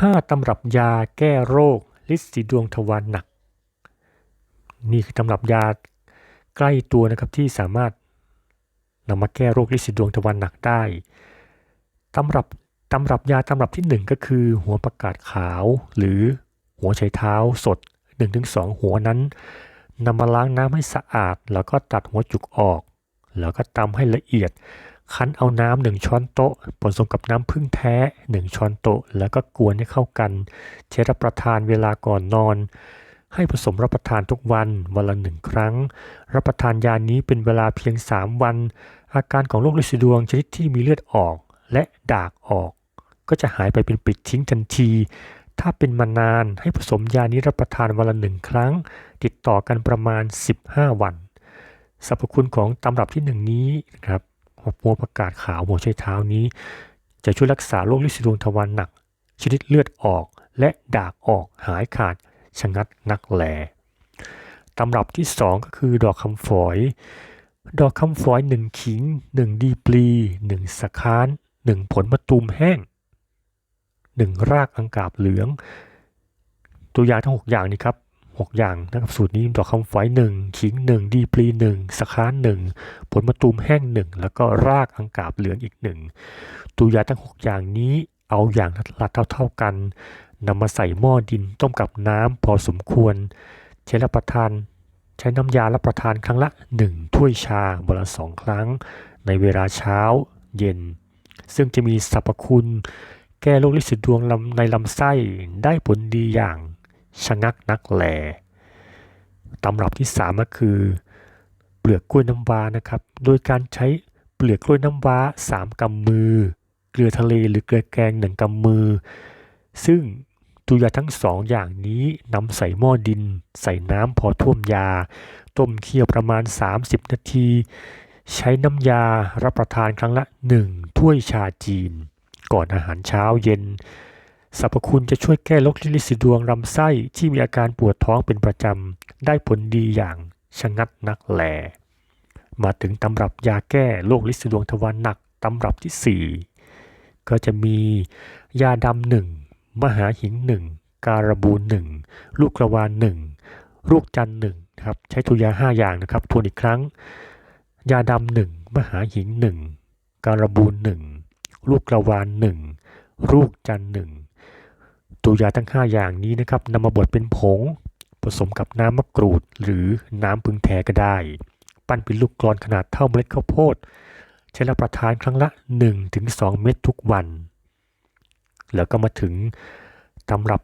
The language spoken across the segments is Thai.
5ตำรับยาแก้โรคลิดสีดวงทวารหนัก นี่คือตำรับยาใกล้ตัวนะครับที่สามารถนำมาแก้โรคลิดสีดวงทวารหนักได้ตำรับตำรับยาตำรับที่ 1 ก็คือ หัวประกาศขาว หรือหัวไชเท้าสด 1-2 หัวนั้นนำมาล้างน้ำให้สะอาด แล้วก็ตัดหัวจุกออก แล้วก็ตำให้ละเอียด คั้นเอาน้ำหนึ่งช้อนโต๊ะผสมกับน้ำผึ้งแท้ 1 ช้อนโต๊ะ แล้วก็กวนให้เข้ากันใช้รับประทานเวลาก่อนนอน ให้ผสมรับประทานทุกวันวันละหนึ่งครั้ง รับประทานยานี้เป็นเวลาเพียง 3 วัน อาการของโรคลินสีดวงชนิดที่มีเลือดออกและดากออก ก็จะหายไปเป็นปิดทิ้งทันที ถ้าเป็นมานานให้ผสมยานี้รับประทานวันละหนึ่งครั้ง ติดต่อกันประมาณ 15 วันสรรพคุณของตำรับที่หนึ่งนี้นะครับ หัวประกาศข่าวหัวใช้เท้านี้ จะช่วยรักษาโรคลินสีดวงทวารหนัก ชนิดเลือดออกและดากออกหายขาดชะงัดนักแหลตำรับที่ 2 ก็คือดอกคำฝอย ดอกคำฝอย 1 ขิง 1 ดีปลี 1 สะค้าน 1 ผลมะตูมแห้ง 1 รากอังกาบเหลือง ตัวอย่างทั้ง 6 อย่างนี้ครับ 6 อย่างนะครับสูตรนี้ดอกคำฝอย1ขิง 1 ดีปลี1สค้าน1ผลมะตูมแห้ง 1 แล้วก็รากอังกาบเหลืองอีก 1 ตัวยาทั้ง 6 อย่างนี้เอาอย่างละเท่าๆกันนำมาใส่หม้อดินต้มกับน้ำพอสมควร ใช้รับประทาน ใช้น้ำยารับประทานครั้งละ 1 ถ้วยชาวันละสองครั้ง ในเวลาเช้าเย็น ซึ่งจะมีสรรพคุณ แก้โรคลินสีดวงลำในลำไส้ได้ผลดีอย่าง ชะงักนักแหลตำรับที่ 3 ก็คือ เปลือกกล้วยน้ำว้านะครับ โดยการใช้เปลือกกล้วยน้ำว้า 3กำมือ เกลือทะเลหรือเกลือแกง1กำมือ ซึ่งตัวยาทั้งสองอย่างนี้นำใส่หม้อดิน ใส่น้ำพอท่วมยา ต้มเคี่ยวประมาณ 30 นาที ใช้น้ำยารับประทานครั้งละ 1 ถ้วยชาจีน ก่อนอาหารเช้าเย็น สรรพคุณจะช่วยแก้โรคลินสีดวงลำไส้ที่มีอาการปวดท้องเป็นประจำ ได้ผลดีอย่างชะงัดนักแหลมาถึงตำรับยาแก้โรคลินสีดวงทวารหนักตำรับที่ 4 ก็จะมียาดำหนึ่งมหาหิงหนึ่งการบูนหนึ่งลูกกระวานหนึ่งลูกจันหนึ่งครับใช้ตัวยาห้าอย่างนะครับทวนอีกครั้ง ยาดำหนึ่งมหาหิงหนึ่งการบูนหนึ่งลูกกระวานหนึ่งลูกจันหนึ่ง ตัวยาทั้ง 5 อย่างนี้นะครับนำมาบดเป็นผง ผสมกับน้ำมะกรูด หรือน้ำพึงแท้ก็ได้ ปั้นเป็นลูกกรอนขนาดเท่าเมล็ดข้าวโพด ใช้รับประทานครั้งละ 1-2 เม็ดทุกวัน แล้วก็มาถึงตำรับ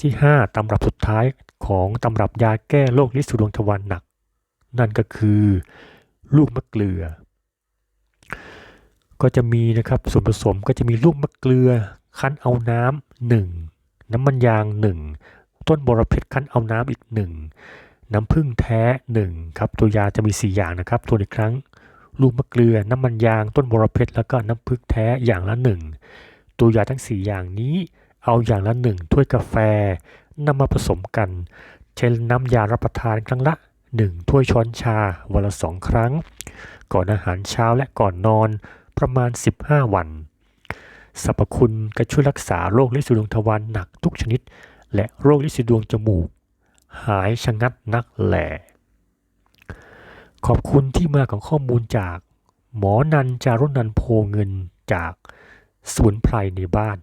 ที่ 5ตำรับสุดท้ายของตำรับยาแก้โรคลิสุดวงทวารหนัก นั่นก็คือ ลูกมะเกลือ ก็จะมีนะครับส่วนผสมก็จะมีลูกมะเกลือ คั้นเอาน้ำหนึ่งน้ำมันยางหนึ่งต้นบรเพชรคั้นเอาน้ำอีกหนึ่งน้ำผึ้งแท้หนึ่งครับตัวยาจะมี 4 อย่างนะครับตัวอีกครั้งลูกมะเกลือน้ำมันยางต้นบรเพชรแล้วก็น้ำผึ้งแท้อย่างละหนึ่งตัวยาทั้ง 4 อย่างนี้เอาอย่างละหนึ่งถ้วยกาแฟนำมาผสมกันใช้น้ำยารับประทานครั้งละ 1 ถ้วยช้อนชาวันละสองครั้ง ก่อนอาหารเช้าและก่อนนอนประมาณ 15 วัน สรรพคุณก็ช่วยรักษาโรคลินสีดวงทวารหนักทุกชนิด และโรคลินสีดวงจมูก หายชะงัดนักแหลขอบคุณที่มาของข้อมูลจาก หมอนันจารุนันโพเงินจากสวนไพรในบ้าน